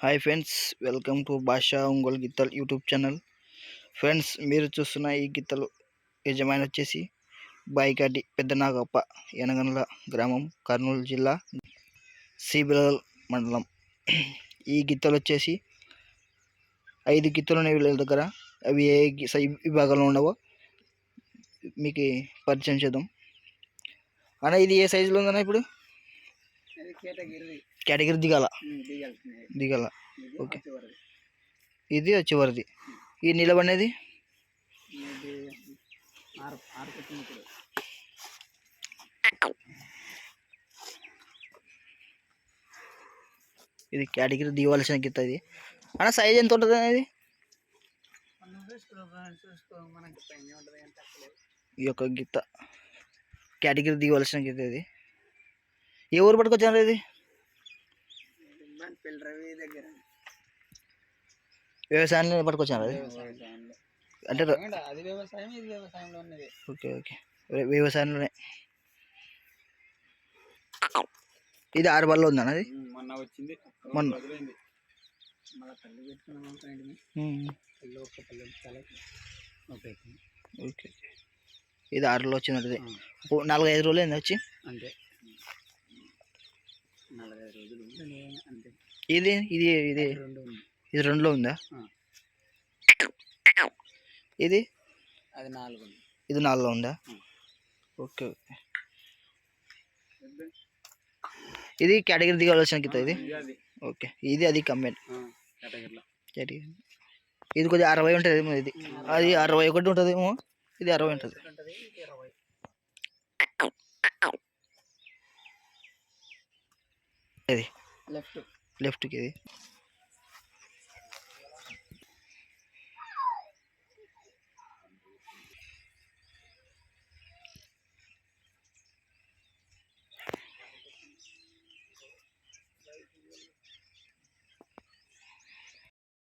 Hi friends welcome to భాషా ఒంగోలు గిత్తలు YouTube channel friends మీరు చూస్తున్న ఈ గిత్తలు యజమాని వచ్చేసి బాయికాటి పెద్ద నాగప్ప యనగండ్ల గ్రామం కర్నూలు జిల్లా సిబిలల్ మండలం. ఈ గిత్తలు వచ్చేసి ఐదు గిత్తలు ఉన్నాయి వీళ్ళ దగ్గర. అవి ఏ విభాగంలో ఉండవో మీకు పరిచయం చేద్దాం. అన్న ఇది ఏ సైజులో ఉందన్న ఇప్పుడు? కేటగిరీ. దిగాల? దిగాల. ఓకే. ఇది చివరిది ఈ నిలబడినది ఇది కేటగిరీ దిగవలసిన గిత్త ఇది. అన్న సైజ్ ఎంత ఉంటుంది అనేది? ఈ యొక్క గిత్త. కేటగిరీ దిగవలసిన గిత్త ఇది. ఏ ఊరు పట్టుకొచ్చారు ఇది? దగ్గర. వ్యవసాయంలో పట్టుకొచ్చారు అది అంటే ర- అది వ్యవసాయం ఇది వ్యవసాయంలో ఉన్నది. Okay okay. వ్య- వ్యవసాయంలోనే. ఇది ఆరు బల్లో ఉందన్న అది మొన్న వచ్చింది. మొన్న. ఓకే. ఇది ఆరులో ఓ నాలుగు ఐదు రోజులు వచ్చి? అంతే. నలభై రోజులు అంతే ఇది ఇది ఇది. ఇది రెండులో ఉందా. ఇది? అది నాలుగు ఇది నాలుగులో ఉందా. Okay okay. ఇది కేటగిరీ దిగవలసిన గిత్త ఇది? ఓకే ఇది అది కేటగిరీ. ఇది కొద్దిగా అరవై ఉంటుంది ఇది. అది అరవై ఒకటి ఉంటుంది ఏమో ఇది అరవై ఉంటుంది. లెఫ్ట్ లెఫ్ట్కి ఇది